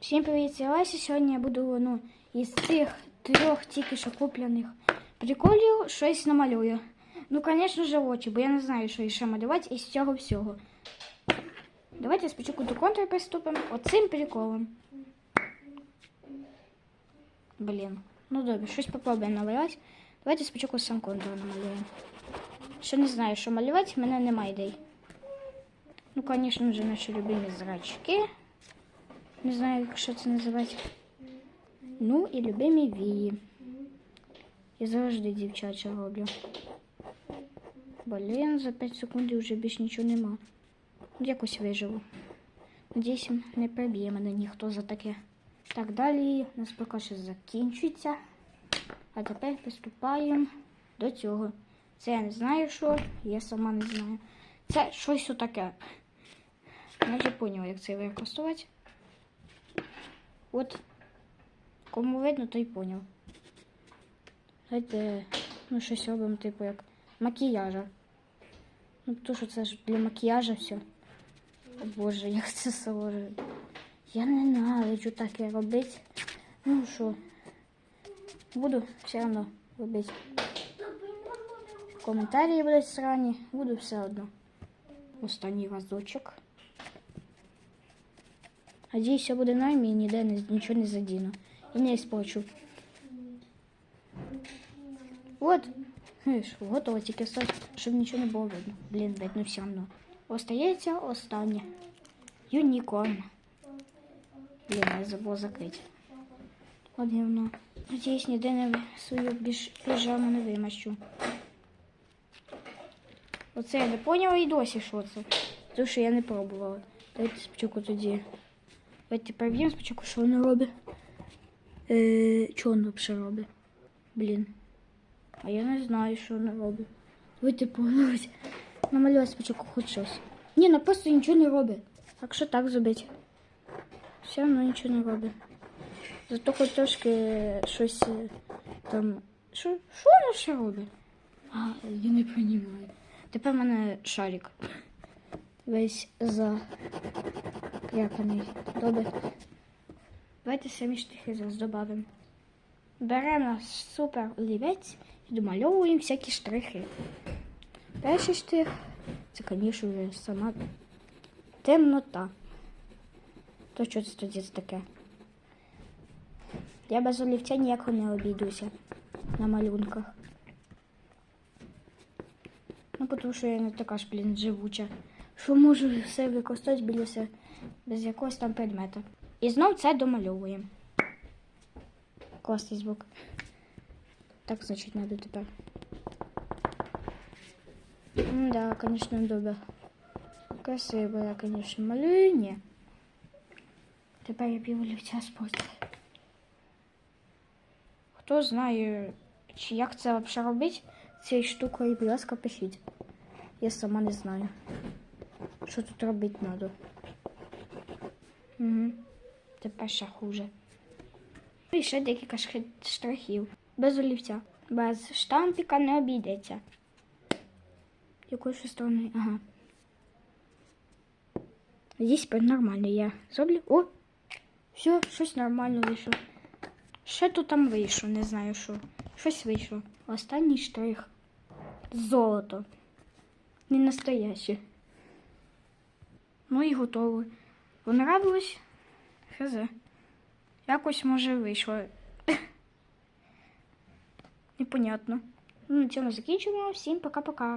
Всім привіт, це Леся. Сьогодні я буду ну, із цих трьох тільки що куплених приколів щось намалюю. Ну, звісно ж, очі, бо я не знаю, що ще малювати із цього всього. Давайте спочатку до контур приступимо оцим приколом. Блін. Ну добре, щось попробуємо намалювати. Давайте спочатку сам контур намалюємо. Ще не знаю, що малювати, в мене немає ідей. Ну, звісно ж, наші любимі зрачки. Не знаю, як що це називати. Ну і любимі вії. Я завжди дівчача роблю. Блін, за 5 секунд вже більш нічого нема. Якось виживу. Надіюсь, не приб'є мене ніхто за таке. Так, далі у нас поки що закінчується. А тепер приступаємо до цього. Це я не знаю, що, я сама не знаю. Це щось отаке. Наче поняла, як це використовувати. От кому видно, той поняв. Давайте ну, щось робимо, типу, як макіяжа. Ну, то що це ж для макіяжа все. О Боже, як це сложно. Я ненавиджу таке робити. Ну що, буду все одно робити. Коментарі будуть срані, буду все одно. Останній разочок. Надіюсь, все буде нормі і ніде нічого не задіну. І не испорчу. От. Знаєш, готово тільки все, щоб нічого не було видно. Блін, видно все одно. Остається останнє. Юнікорн. Блін, я забула закрити. От гівно. Надіюсь, ніде не свою біж... піжаму не вимащу. Оце я не поняла і досі, що це. Тому що я не пробувала. Давайте спочатку тоді. Давайте перевіримо спочатку, що воно робить. Е, що воно взагалі робить? Блін. А я не знаю, що воно робить. Давайте поговорити. Намалювати спочатку хоч щось. Ні, ну просто нічого не робить. Так що так зробити. Все одно нічого не робить. Зато хоч трошки щось е, там. Що, що воно ще робить? А, я не розумію. Тепер в мене шарик. Весь за кряканий. Добре. Давайте самі штрихи зараз додамо. Беремо супер олівець і домальовуємо всякі штрихи. Перший штрих це, звісно, вже сама темнота. То що це тоді таке? Я без олівця ніяко не обійдуся на малюнках. Ну, тому що я не така ж, блін, живуча. Що можу все використовувати біля себе без якогось там предмета. І знов це домальовуємо. Класний звук. Так, значить, треба тепер. М, Да, звісно, добре. Красиво я, звісно, малюю, ні. Тепер я пів олівця спорту. Хто знає, чи як це взагалі робити цією штукою, будь ласка, пишіть. Я сама не знаю, що тут робити треба. Угу. Тепер ще хуже. І ще декілька штрихів. Без олівця. Без штампіка не обійдеться. Якої ще сторони? Ага. Здесь нормально я зроблю. О! Все, щось нормально вийшло. Ще тут там вийшло, не знаю що. Щось вийшло. Останній штрих. Золото. Не настояще. Ну і готово. Понравилось? Хз. Якось може вийшло. Непонятно. Ну, на цьому закінчуємо. Всім пока-пока.